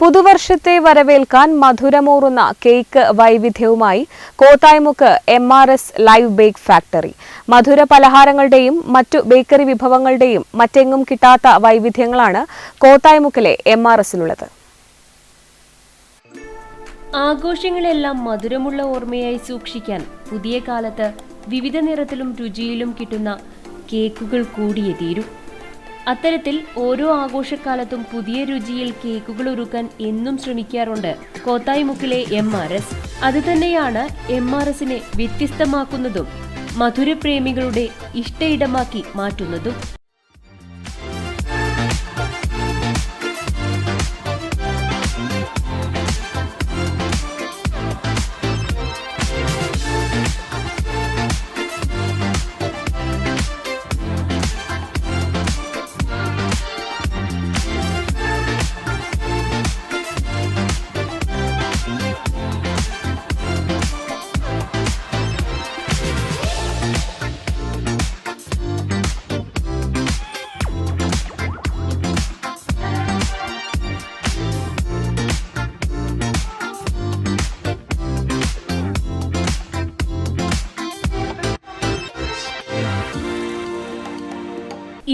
പുതുവർഷത്തെ വരവേൽക്കാൻ മധുരമൂറുന്ന cake വൈവിധ്യവുമായി Kothaimukku M R S live bake factory മധുര പലഹാരങ്ങളുടെയും മറ്റു ബേക്കറി വിഭവങ്ങളുടെയും മറ്റെങ്ങും കിട്ടാത്ത വൈവിധ്യങ്ങളാണ് കോത്തായ്മുക്കിലെ എം ആർ എസിലുള്ളത് ആഘോഷങ്ങളെല്ലാം മധുരമുള്ള ഓർമ്മയായി സൂക്ഷിക്കാൻ പുതിയ കാലത്ത് വിവിധ നിറത്തിലും രുചിയിലും കിട്ടുന്ന കേക്കുകൾ കൂടിയേ തീരൂ. അത്തരത്തിൽ ഓരോ ആഘോഷക്കാലത്തും പുതിയ രുചിയിൽ കേക്കുകൾ ഒരുക്കാൻ എന്നും ശ്രമിക്കാറുണ്ട്. കോത്തായിമുക്കിലെ എം ആർ എസ് അത് തന്നെയാണ് എം ആർ എസിനെ വ്യത്യസ്തമാക്കുന്നതും മധുരപ്രേമികളുടെ ഇഷ്ടയിടമാക്കി മാറ്റുന്നതും.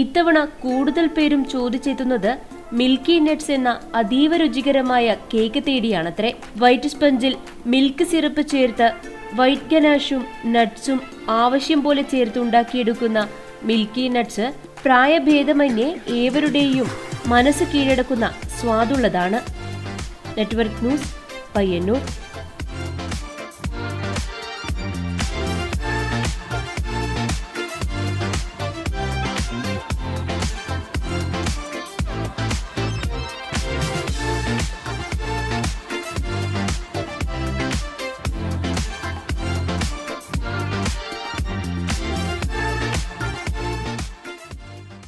ഇത്തവണ കൂടുതൽ പേരും ചോദിച്ചെത്തുന്നത് മിൽക്കി നട്ട്സ് എന്ന അതീവ രുചികരമായ കേക്ക് തേടിയാണത്രേ. വൈറ്റ് സ്പഞ്ചിൽ മിൽക്ക് സിറപ്പ് ചേർത്ത് വൈറ്റ് ഗനാഷും നട്ട്സും ആവശ്യം പോലെ ചേർത്ത് ഉണ്ടാക്കിയെടുക്കുന്ന മിൽക്കി നട്ട്സ് പ്രായഭേദമന്യേ ഏവരുടെയും മനസ്സ് കീഴടക്കുന്ന സ്വാദുള്ളതാണ്. Network news Payyanur.